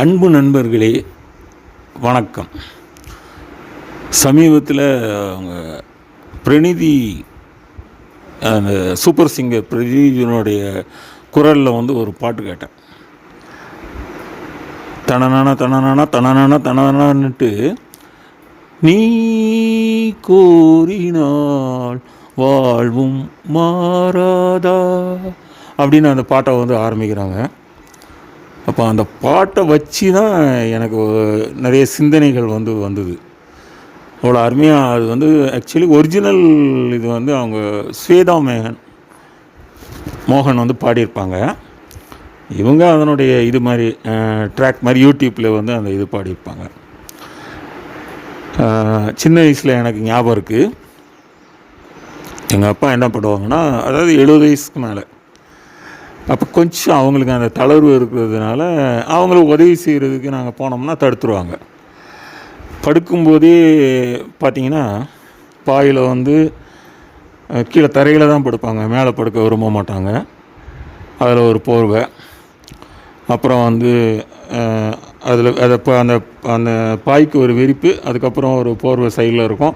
அன்பு நண்பர்களே வணக்கம். சமீபத்தில் அவங்க பிரணிதி அந்த சூப்பர் சிங்கர் பிரதீஜனுடைய குரலில் வந்து ஒரு பாட்டு கேட்டேன். தனனானா தனனானா தனனானா தனனான்னுட்டு நீ கூறினால் வாழ்வும் மாறாதா? அப்படின்னு அந்த பாட்டை வந்து ஆரம்பிக்கிறாங்க. அப்போ அந்த பாட்டை வச்சு தான் எனக்கு நிறைய சிந்தனைகள் வந்து வந்தது. அவ்வளோ அருமையாக அது வந்து ஆக்சுவலி ஒரிஜினல் இது வந்து அவங்க ஸ்வேதா மேகன் மோகன் வந்து பாடியிருப்பாங்க. இவங்க அதனுடைய இது மாதிரி ட்ராக் மாதிரி யூடியூப்பில் வந்து அந்த இது பாடியிருப்பாங்க. சின்ன வயசில் எனக்கு ஞாபகம் இருக்குது எங்கள் அப்பா என்ன பண்ணுவாங்கன்னா அதாவது எழுபது வயசுக்கு மேலே. அப்போ கொஞ்சம் அவங்களுக்கு அந்த தளர்வு இருக்கிறதுனால அவங்களுக்கு உதவி செய்கிறதுக்கு நாங்கள் போனோம்னா தடுத்துருவாங்க. படுக்கும்போதே பார்த்தீங்கன்னா பாயில் வந்து கீழே தரையில் தான் படுப்பாங்க. மேலே படுக்க விரும்ப மாட்டாங்க. அதில் ஒரு போர்வை. அப்புறம் வந்து அதில் அதை இப்போ அந்த அந்த பாய்க்கு ஒரு விரிப்பு அதுக்கப்புறம் ஒரு போர்வை சைடில் இருக்கும்.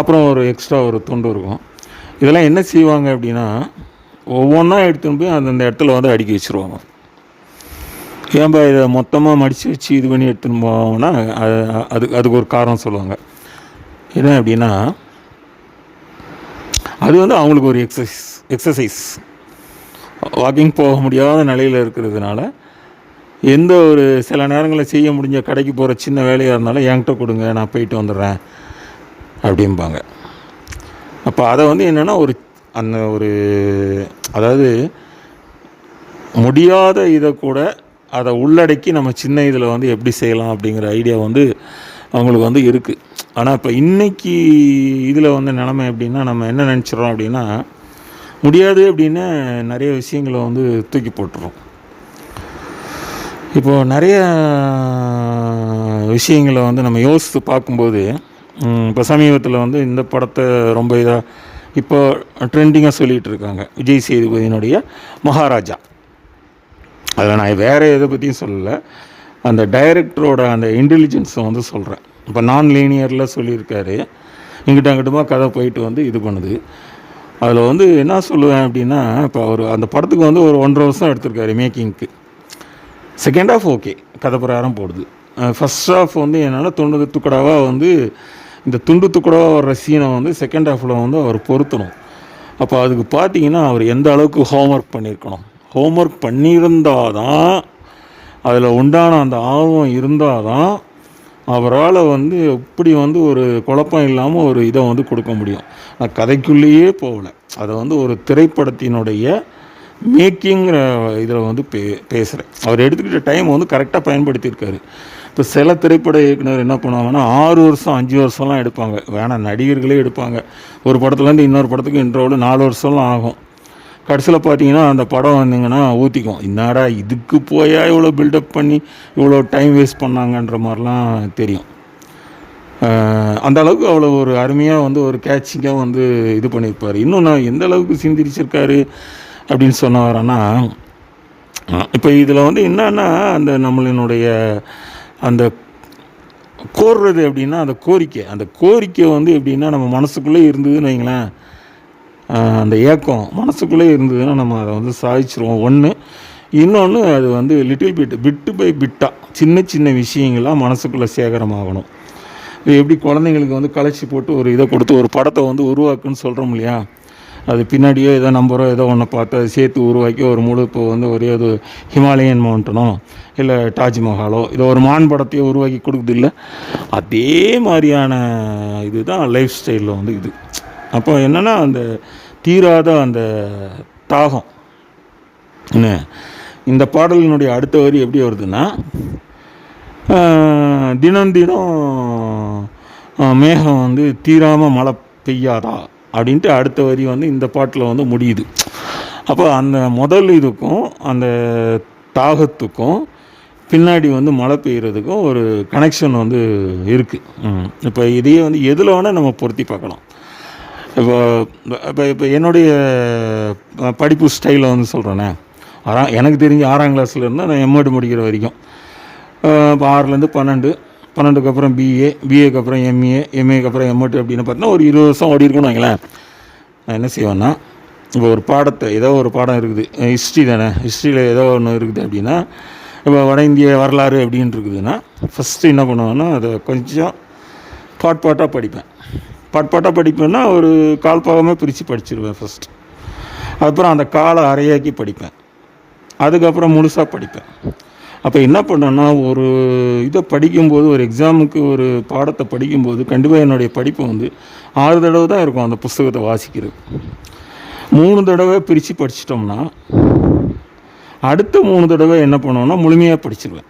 அப்புறம் ஒரு எக்ஸ்ட்ரா ஒரு துண்டு இருக்கும். இதெல்லாம் என்ன செய்வாங்க அப்படின்னா ஒவ்வொன்றா எடுத்துன்னு போய் அந்தந்த இடத்துல வந்து அடுக்கி வச்சுருவாங்க. ஏன்பா இதை மொத்தமாக மடித்து வச்சு இது பண்ணி எடுத்துன்னு போவோம்னா அது அதுக்கு அதுக்கு ஒரு காரணம் சொல்லுவாங்க. என்ன அப்படின்னா அது வந்து அவங்களுக்கு ஒரு எக்ஸசைஸ் எக்ஸசைஸ் வாக்கிங் போக முடியாத நிலையில் இருக்கிறதுனால எந்த ஒரு சில நேரங்களில் செய்ய முடிஞ்ச கடைக்கு போகிற சின்ன வேலையாக இருந்தாலும் என்கிட்ட கொடுங்க நான் போயிட்டு வந்துடுறேன் அப்படிம்பாங்க. அப்போ அதை வந்து என்னென்னா ஒரு அந்த ஒரு அதாவது முடியாத இதை கூட அதை உள்ளடக்கி நம்ம சின்ன இதில் வந்து எப்படி செய்யலாம் அப்படிங்கிற ஐடியா வந்து அவங்களுக்கு வந்து இருக்குது ஆனால் இப்போ இன்னைக்கு இதில் வந்து நிலமை எப்படின்னா நம்ம என்ன நினச்சிடறோம் அப்படின்னா முடியாது அப்படின்னு நிறைய விஷயங்களை வந்து தூக்கி போட்டுறோம். இப்போது நிறைய விஷயங்களை வந்து நம்ம யோசித்து பார்க்கும்போது இப்போ சமீபத்தில் வந்து இந்த படத்தை ரொம்ப இதாக இப்போ ட்ரெண்டிங்காக சொல்லிகிட்டு இருக்காங்க விஜய் சேதுபதியினுடைய மகாராஜா. அதில் நான் வேறு எதை பற்றியும் சொல்லலை. அந்த டைரக்டரோட அந்த இன்டெலிஜென்ஸை வந்து சொல்கிறேன் இப்போ நான் லீனியரில் சொல்லியிருக்காரு. இங்கிட்ட அங்கிட்டமாக கதை போயிட்டு வந்து இது பண்ணுது. அதில் வந்து என்ன சொல்லுவேன் அப்படின்னா இப்போ அவர் அந்த படத்துக்கு வந்து ஒரு ஒன்றரை வருஷம் எடுத்திருக்காரு மேக்கிங்க்கு செகண்ட் ஆஃப் ஓகே கதை பிரகாரம் போடுது. ஃபஸ்ட் ஆஃப் வந்து என்னென்னா தொண்ணூறு துக்கடாவாக வந்து இந்த துண்டு துக்கடாக வர்ற சீனை வந்து செகண்ட் ஹாஃபில் வந்து அவர் பொருத்தணும். அப்போ அதுக்கு பார்த்தீங்கன்னா அவர் எந்த அளவுக்கு ஹோம்ஒர்க் பண்ணியிருக்கணும் ஹோம்ஒர்க் பண்ணியிருந்தால் தான் அதில் உண்டான அந்த ஆர்வம் இருந்தால் தான் அவரால் வந்து எப்படி வந்து ஒரு குழப்பம் இல்லாமல் ஒரு இதை வந்து கொடுக்க முடியும். நான் கதைக்குள்ளேயே போகல. அதை வந்து ஒரு திரைப்படத்தினுடைய மேக்கிங்கிற இதில் வந்து பே பேசுகிறேன் அவர் எடுத்துக்கிட்ட டைம் வந்து கரெக்டாக பயன்படுத்தியிருக்காரு. இப்போ சில திரைப்பட இயக்குனர் என்ன பண்ணுவாங்கன்னா ஆறு வருஷம் அஞ்சு வருஷம்லாம் எடுப்பாங்க. வேணாம் நடிகர்களே எடுப்பாங்க. ஒரு படத்துலேருந்து இன்னொரு படத்துக்கு இன்ட்ரோவில் நாலு வருஷம்லாம் ஆகும். கடைசியில் பார்த்தீங்கன்னா அந்த படம் வந்தீங்கன்னா ஊற்றிக்கும் என்னடா இதுக்கு போயா இவ்வளோ பில்டப் பண்ணி இவ்வளோ டைம் வேஸ்ட் பண்ணாங்கன்ற மாதிரிலாம் தெரியும். அந்த அளவுக்கு அவ்வளோ ஒரு அருமையாக வந்து ஒரு கேட்சிங்காக வந்து இது பண்ணியிருப்பார். இன்னும் நான் எந்த அளவுக்கு சிந்திரிச்சிருக்காரு அப்படின்னு சொன்ன வரேன்னா இப்போ இதில் வந்து என்னன்னா அந்த நம்மளினுடைய அந்த கோர்றது அப்படின்னா அந்த கோரிக்கை. அந்த கோரிக்கை வந்து எப்படின்னா நம்ம மனசுக்குள்ளே இருந்ததுன்னு வைங்களேன். அந்த ஏக்கம் மனசுக்குள்ளே இருந்ததுன்னா நம்ம அதை வந்து சாதிச்சிருவோம். ஒன்று இன்னொன்று அது வந்து லிட்டில் பிட் பிட்டு பை பிட்டாக சின்ன சின்ன விஷயங்கள்லாம் மனசுக்குள்ளே சேகரமாகணும். இது எப்படி குழந்தைங்களுக்கு வந்து கலைச்சி போட்டு ஒரு இதை கொடுத்து ஒரு படத்தை வந்து உருவாக்குன்னு சொல்கிறோம் இல்லையா? அது பின்னாடியோ ஏதோ நம்பரோ ஏதோ ஒன்று பார்த்து அதை சேர்த்து உருவாக்கி ஒரு முழு இப்போ வந்து ஒரே ஒரு ஹிமாலயன் மவுண்டனோ இல்லை தாஜ்மஹாலோ இதை ஒரு மான் படத்தையோ உருவாக்கி கொடுக்குது இல்லை. அதே மாதிரியான இதுதான் லைஃப் ஸ்டைலில் வந்து இது. அப்போ என்னென்னா அந்த தீராத அந்த தாகம். என்ன? இந்த பாடலினுடைய அடுத்த வரி எப்படி வருதுன்னா தினம் தினம் மேகம் வந்து தீராமல் மழை பெய்யாதா? அப்படின்ட்டு அடுத்த வரி வந்து இந்த பாட்டில் வந்து முடியுது. அப்போ அந்த முதல் இதுக்கும் அந்த தாகத்துக்கும் பின்னாடி வந்து மழை பெய்கிறதுக்கும் ஒரு கனெக்ஷன் வந்து இருக்குது இப்போ இதையே வந்து எதில் வேணால் நம்ம பொருத்தி பார்க்கலாம். இப்போ இப்போ இப்போ என்னுடைய படிப்பு ஸ்டைலை வந்து சொல்கிறேனே ஆறாம் எனக்கு தெரிஞ்சு ஆறாம் கிளாஸ்லேருந்து இருந்தால் நான் எம்எட் முடிக்கிற வரைக்கும். இப்போ ஆறுலேருந்து பன்னெண்டு பன்னெண்டுக்கு அப்புறம் பிஏ பிஏக்கு அப்புறம் எம்ஏ எம்ஏக்கு அப்புறம் எம்எட்டு அப்படின்னு பார்த்தீங்கன்னா ஒரு இருபது வருஷம் ஓடி இருக்குன்னு வைங்களேன். நான் என்ன செய்வேன்னா இப்போ ஒரு பாடத்தை ஏதோ ஒரு பாடம் இருக்குது. ஹிஸ்ட்ரி தானே. ஹிஸ்ட்ரியில் ஏதோ ஒன்று இருக்குது அப்படின்னா இப்போ வட இந்திய வரலாறு அப்படின்னு இருக்குதுன்னா ஃபஸ்ட்டு என்ன பண்ணுவேன்னா அதை கொஞ்சம் பாட் பாட்டாக படிப்பேன். பாட் பாட்டாக படிப்பேன்னா ஒரு கால் பாகமே பிரித்து படிச்சிருவேன் ஃபஸ்ட் அதுக்கப்புறம் அந்த காலை அரையாக்கி படிப்பேன். அதுக்கப்புறம் முழுசாக படிப்பேன். அப்போ என்ன பண்ணேன்னா ஒரு இதை படிக்கும்போது ஒரு எக்ஸாமுக்கு ஒரு பாடத்தை படிக்கும்போது கண்டிப்பாக என்னுடைய படிப்பு வந்து ஆறு தடவை தான் இருக்கும் அந்த புஸ்தகத்தை வாசிக்கிறது. மூணு தடவை பிரித்து படிச்சிட்டோம்னா அடுத்த மூணு தடவை என்ன பண்ணுவோம்னா முழுமையாக படிச்சிருவேன்.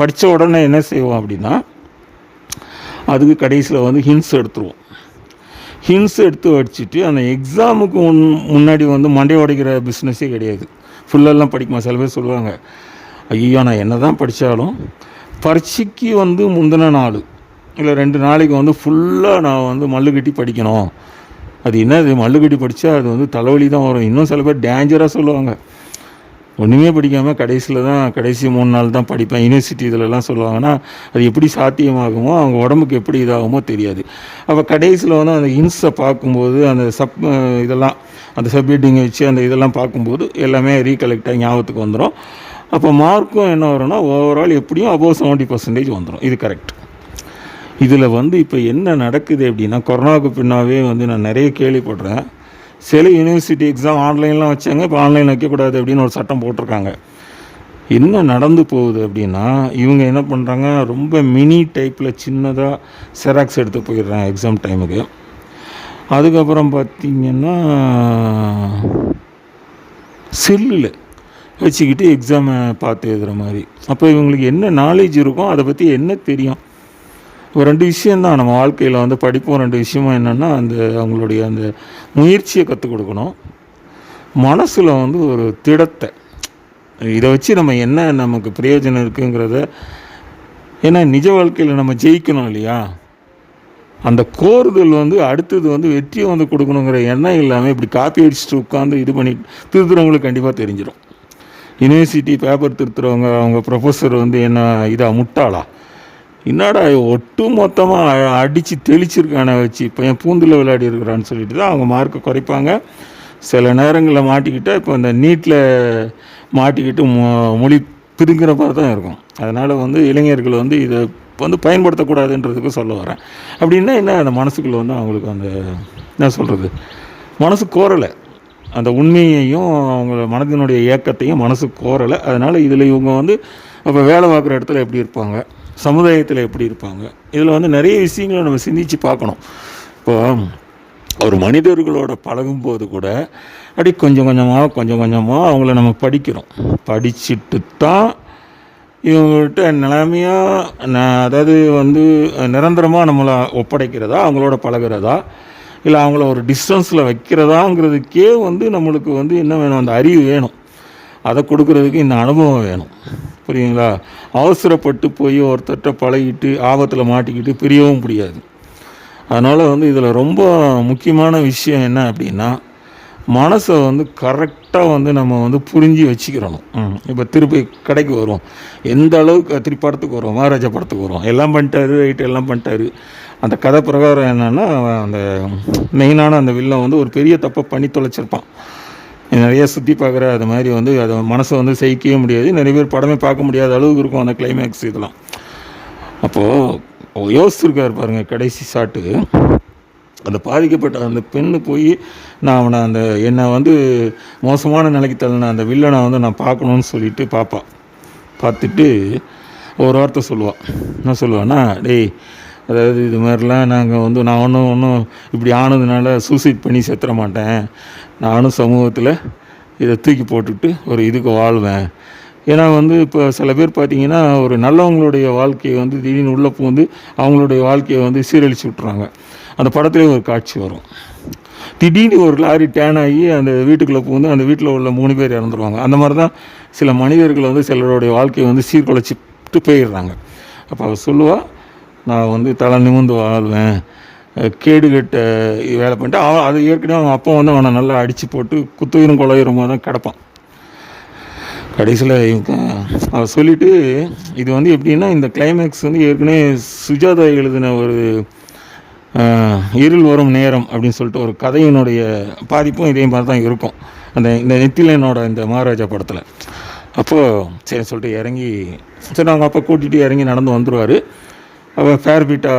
படித்த உடனே என்ன செய்வோம் அப்படின்னா அதுக்கு கடைசியில் வந்து ஹின்ஸ் எடுத்துருவோம். ஹின்ஸ் எடுத்து வச்சுட்டு அந்த எக்ஸாமுக்கு முன் முன்னாடி வந்து மண்டை உடைக்கிற பிஸ்னஸே கிடையாது. ஃபுல்லெல்லாம் படிக்குமா? சில பேர் சொல்லுவாங்க ஐயோ நான் என்ன தான் படித்தாலும் பரீட்சைக்கு வந்து முந்தின நாள் இல்லை ரெண்டு நாளைக்கு வந்து ஃபுல்லாக நான் வந்து மல்லு கட்டி படிக்கணும். அது என்னது மல்லு கட்டி படித்தா அது வந்து தலைவலி தான் வரும். இன்னும் சில பேர் டேஞ்சராக சொல்லுவாங்க. ஒன்றுமே படிக்காமல் கடைசியில் தான் கடைசி மூணு நாள் தான் படிப்பேன். யூனிவர்சிட்டி இதிலலாம் சொல்லுவாங்கன்னா அது எப்படி சாத்தியமாகுமோ அவங்க உடம்புக்கு எப்படி இதாகுமோ தெரியாது. அப்போ கடைசியில் வந்து அந்த இன்ஸை பார்க்கும்போது அந்த சப் இதெல்லாம் அந்த சப்மிட்டிங்கை வச்சு அந்த இதெல்லாம் பார்க்கும்போது எல்லாமே ரீகலெக்டாக ஞாபகத்துக்கு வந்துடும் அப்போ மார்க்கும் என்ன வரும்னா ஓவரால் எப்படியும் அபோவ் செவன்ட்டி பர்சன்டேஜ் வந்துடும் இது கரெக்ட் இதில் வந்து இப்போ என்ன நடக்குது அப்படின்னா கொரோனாவுக்கு பின்னாவே வந்து நான் நிறைய கேள்விப்படுறேன் சில யூனிவர்சிட்டி எக்ஸாம் ஆன்லைன்லாம் வச்சாங்க இப்போ ஆன்லைன் வைக்கக்கூடாது அப்படின்னு ஒரு சட்டம் போட்டிருக்காங்க. என்ன நடந்து போகுது அப்படின்னா இவங்க என்ன பண்ணுறாங்க ரொம்ப மினி டைப்பில் சின்னதாக செராக்ஸ் எடுத்து போயிடுறாங்க எக்ஸாம் டைமுக்கு அதுக்கப்புறம் பார்த்திங்கன்னா செல்லில் வச்சுக்கிட்டு எக்ஸாமை பார்த்து எழுதுகிற மாதிரி. அப்போ இவங்களுக்கு என்ன நாலேஜ் இருக்கும் அதை பற்றி என்ன தெரியும்? இப்போ ரெண்டு விஷயந்தான் நம்ம வாழ்க்கையில் வந்து படிப்போம் ரெண்டு விஷயமும் என்னென்னா அந்த அவங்களுடைய அந்த முயற்சியை கற்றுக் கொடுக்கணும். மனசில் வந்து ஒரு திடத்தை. இதை வச்சு நம்ம என்ன நமக்கு பிரயோஜனம் இருக்குங்கிறத ஏன்னா நிஜ வாழ்க்கையில் நம்ம ஜெயிக்கணும் இல்லையா? அந்த கோருதல் வந்து அடுத்தது வந்து வெற்றியை வந்து கொடுக்கணுங்கிற எண்ணம் இல்லாமல் இப்படி காப்பி அடிச்சுட்டு உட்காந்து இது பண்ணி திருத்துறவங்களுக்கு கண்டிப்பாக தெரிஞ்சிடும் யூனிவர்சிட்டி பேப்பர் திருத்துறவங்க அவங்க ப்ரொஃபஸர் வந்து என்ன இதாக முட்டாளா? என்னடா ஒட்டு மொத்தமாக அடித்து தெளிச்சிருக்கான வச்சு இப்போ என் பூந்தில் விளையாடி இருக்கிறான்னு சொல்லிட்டு தான் அவங்க மார்க்கை குறைப்பாங்க. சில நேரங்களில் மாட்டிக்கிட்டால் இப்போ இந்த நீட்டில் மாட்டிக்கிட்டு மொ மொழி பிதுங்கிற மாதிரி தான் இருக்கும். அதனால் வந்து இளைஞர்கள் வந்து இதை வந்து பயன்படுத்தக்கூடாதுன்றதுக்கு சொல்ல வரேன். அப்படின்னா என்ன அந்த மனசுக்குள்ளே வந்து அவங்களுக்கு அந்த என்ன சொல்கிறது மனசு கோரலை. அந்த உண்மையையும் அவங்க மனதினுடைய இயக்கத்தையும் மனசு கோரலை. அதனால் இதில் இவங்க வந்து அப்போ வேலை பார்க்குற இடத்துல எப்படி இருப்பாங்க? சமுதாயத்தில் எப்படி இருப்பாங்க? இதில் வந்து நிறைய விஷயங்களை நம்ம சிந்தித்து பார்க்கணும். இப்போ ஒரு மனிதர்களோட பழகும்போது கூட அப்படி கொஞ்சம் கொஞ்சமாக கொஞ்சம் கொஞ்சமாக அவங்கள நம்ம படிக்கிறோம். படிச்சுட்டு தான் இவங்கள்ட்ட நிலைமையாக நான் அதாவது வந்து நிரந்தரமாக நம்மளை ஒப்படைக்கிறதா அவங்களோட பழகிறதா? இல்லை அவங்கள ஒரு டிஸ்டன்ஸில் வைக்கிறதாங்கிறதுக்கே வந்து நம்மளுக்கு வந்து என்ன வேணும்? அந்த அறிவு வேணும். அதை கொடுக்கறதுக்கு இந்த அனுபவம் வேணும். புரியுங்களா? அவசரப்பட்டு போய் ஒருத்தர்கிட்ட பழகிட்டு ஆபத்தில் மாட்டிக்கிட்டு பிரியவும் முடியாது. அதனால் வந்து இதில் ரொம்ப முக்கியமான விஷயம் என்ன அப்படின்னா மனசை வந்து கரெக்டாக வந்து நம்ம வந்து புரிஞ்சு வச்சுக்கிறணும். இப்போ திருப்பி கடைக்கு வருவோம். எந்த அளவுக்கு திருப்பி படத்துக்கு வருவோம் மகாராஜா படத்துக்கு வருவோம். எல்லாம் பண்ணிட்டாரு ரைட்டு எல்லாம் பண்ணிட்டாரு. அந்த கதை பிரகாரம் என்னென்னா அந்த மெயினான அந்த வில்லன் வந்து ஒரு பெரிய தப்பை பண்ணி தொலைச்சிருப்பான். நிறைய சுற்றி பார்க்குற அது மாதிரி வந்து அதை மனசை வந்து சகிக்கவே முடியாது. நிறைய பேர் படமே பார்க்க முடியாத அளவுக்கு இருக்கும் அந்த கிளைமேக்ஸ் இதெல்லாம். அப்போது யோசிச்சிருக்காரு பாருங்கள் கடைசி ஷாட்டு அந்த பாதிக்கப்பட்ட அந்த பெண்ணு போய் நான் அவனை அந்த என்னை வந்து மோசமான நிலைக்கு தள்ளின அந்த வில்லனை வந்து நான் பார்க்கணுன்னு சொல்லிட்டு பார்ப்பான் பார்த்துட்டு ஒரு வார்த்தை சொல்லுவாள் என்ன சொல்லுவான்னா டேய் அதாவது இது மாதிரிலாம் நாங்கள் வந்து நான் ஒன்றும் ஒன்றும் இப்படி ஆனதுனால சூசைட் பண்ணி செத்துற மாட்டேன். நானும் சமூகத்தில் இதை தூக்கி போட்டுட்டு ஒரு இதுக்கு வாழ்வேன். ஏன்னா வந்து இப்போ சில பேர் பார்த்தீங்கன்னா ஒரு நல்லவங்களுடைய வாழ்க்கையை வந்து திடீர்னு உள்ளே பூந்து அவங்களுடைய வாழ்க்கையை வந்து சீரழிச்சு விட்றாங்க அந்த படத்துலேயே ஒரு காட்சி வரும். திடீர்னு ஒரு லாரி டேன் ஆகி அந்த வீட்டுக்குள்ளே பூந்து அந்த வீட்டில் உள்ள மூணு பேர் இறந்துருவாங்க. அந்த மாதிரி தான் சில மனிதர்கள் வந்து சிலருடைய வாழ்க்கையை வந்து சீர்குலைச்சிட்டு போயிடுறாங்க. அப்போ அவர் சொல்லுவாள் நான் வந்து தலை நிமிந்து வாழ்வேன். கேடுகட்ட வேலை பண்ணிட்டு அவன் அது ஏற்கனவே அவன் அப்பா வந்து அவனை நல்லா அடித்து போட்டு குத்துயிரும் கொலையுரமாக தான் கிடப்பான். கடைசியில் இவங்க அவர் சொல்லிவிட்டு இது வந்து எப்படின்னா இந்த கிளைமேக்ஸ் வந்து ஏற்கனவே சுஜாதா எழுதின ஒரு இருள் வரும் நேரம் அப்படின்னு சொல்லிட்டு ஒரு கதையினுடைய பாதிப்பும் இதே மாதிரி தான் இருக்கும். அந்த இந்த நெத்திலனோட இந்த மகாராஜா படத்தில். அப்போது சரி சொல்லிட்டு இறங்கி சரி அவங்க அப்போ கூட்டிகிட்டு இறங்கி நடந்து வந்துடுவார் அவள் ஃபேர்பீட்டா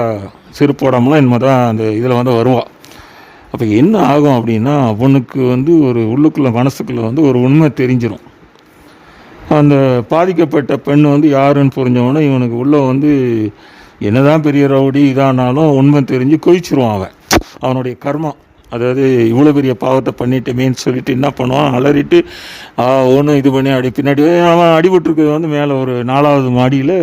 செருப்பு போடாமலாம் இனிமே தான் அந்த இதில் வந்து வருவாள் அப்போ என்ன ஆகும் அப்படின்னா அவனுக்கு வந்து ஒரு உள்ளுக்குள்ளே மனசுக்குள்ளே வந்து ஒரு உண்மை தெரிஞ்சிடும் அந்த பாதிக்கப்பட்ட பெண் வந்து யாருன்னு புரிஞ்சவொடனே இவனுக்கு உள்ளே வந்து என்னதான் பெரிய ரவுடி இதானாலும் உண்மை தெரிஞ்சு கொதிச்சிருவான் அவன். அவனுடைய கர்மம் அதாவது இவ்வளோ பெரிய பாவத்தை பண்ணிட்டேமேன்னு சொல்லிட்டு என்ன பண்ணுவான்? அலறிட்டு ஒன்று ஒன்றும் இது பண்ணி அப்படி பின்னாடி அவன் அடிபட்டிருக்கிறது வந்து மேலே ஒரு நாலாவது மாடியில்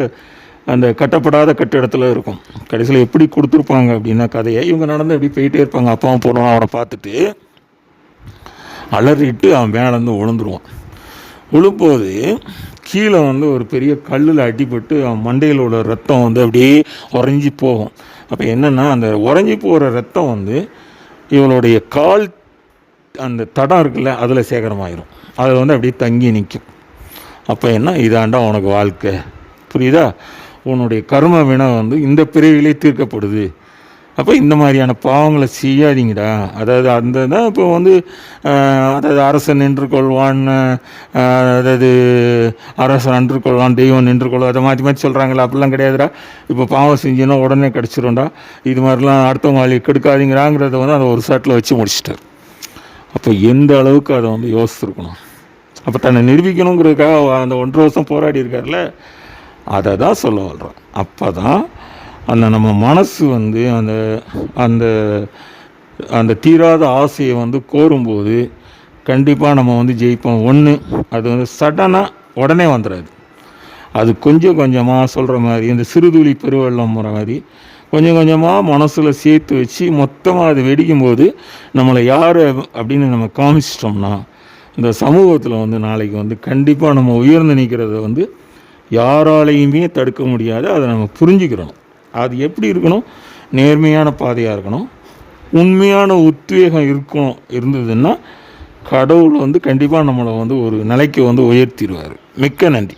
அந்த கட்டப்படாத கட்டிடத்தில் இருக்கும். கடைசியில் எப்படி கொடுத்துருப்பாங்க அப்படின்னா கதையை. இவங்க நடந்து அப்படி போயிட்டே இருப்பாங்க. அப்பாவும் போடுவான் அவனை பார்த்துட்டு அலறிட்டு அவன் மேலேருந்து விழுந்துருவான் விழும்போது கீழே வந்து ஒரு பெரிய கல்லில் அடிபட்டு அவன் மண்டையில் உள்ள ரத்தம் வந்து அப்படியே உறைஞ்சி போகும். அப்போ என்னென்னா அந்த உறைஞ்சி போகிற ரத்தம் வந்து இவளுடைய கால் அந்த தடம் இருக்குல்ல அதில் சேகரமாயிரும். அதில் வந்து அப்படியே தங்கி நிற்கும் அப்போ என்ன? இதாண்டா உனக்கு வாழ்க்கை. புரியுதா? உன்னுடைய கர்ம வினை வந்து இந்த பிரிவிலே தீர்க்கப்படுது. அப்போ இந்த மாதிரியான பாவங்களை செய்யாதீங்கடா. அதாவது அந்த தான் இப்போ வந்து அதாவது அரசன் நின்று கொள்வான் அதாவது அரசன் நின்று கொள்வான் தெய்வம் நின்று கொள்வான் அதை மாற்றி மாற்றி சொல்கிறாங்களா அப்படிலாம் கிடையாதுடா. இப்போ பாவம் செஞ்சோன்னா உடனே கிடச்சிரும்டா. இது மாதிரிலாம் அடுத்தவங்க வாழி கெடுக்காதீங்கிறாங்கிறத வந்து அதை ஒரு சாட்டில் வச்சு முடிச்சிட்டார். அப்போ எந்த அளவுக்கு அதை வந்து யோசிச்சிருக்கணும்? அப்போ தன்னை நிரூபிக்கணுங்கிறதுக்காக அந்த ஒன்றரை வருஷம் போராடி இருக்கார்ல அதை தான் சொல்ல வர்றோம். அப்போ தான் அந்த நம்ம மனசு வந்து அந்த அந்த அந்த தீராத ஆசையை வந்து கோரும்போது கண்டிப்பாக நம்ம வந்து ஜெயிப்போம். ஒன்று அது வந்து சடனாக உடனே வந்துடாது அது கொஞ்சம் கொஞ்சமாக சொல்கிற மாதிரி இந்த சிறுதுளி பெருவெள்ளம் போகிற மாதிரி கொஞ்சம் கொஞ்சமாக மனசில் சேர்த்து வச்சு மொத்தமாக அது வெடிக்கும்போது நம்மளை யார் அப்படின்னு நம்ம காமிச்சிட்டோம்னா இந்த சமூகத்தில் வந்து நாளைக்கு வந்து கண்டிப்பாக நம்ம உயர்ந்து நிற்கிறத வந்து யாராலையுமே தடுக்க முடியாது. அதை நம்ம புரிஞ்சுக்கிறோம் அது எப்படி இருக்கணும்? நேர்மையான பாதையாக இருக்கணும். உண்மையான உத்வேகம் இருக்கணும். இருந்ததுன்னா கடவுள் வந்து கண்டிப்பாக நம்மளை வந்து ஒரு நிலைக்கு வந்து உயர்த்திடுவார். மிக்க நன்றி.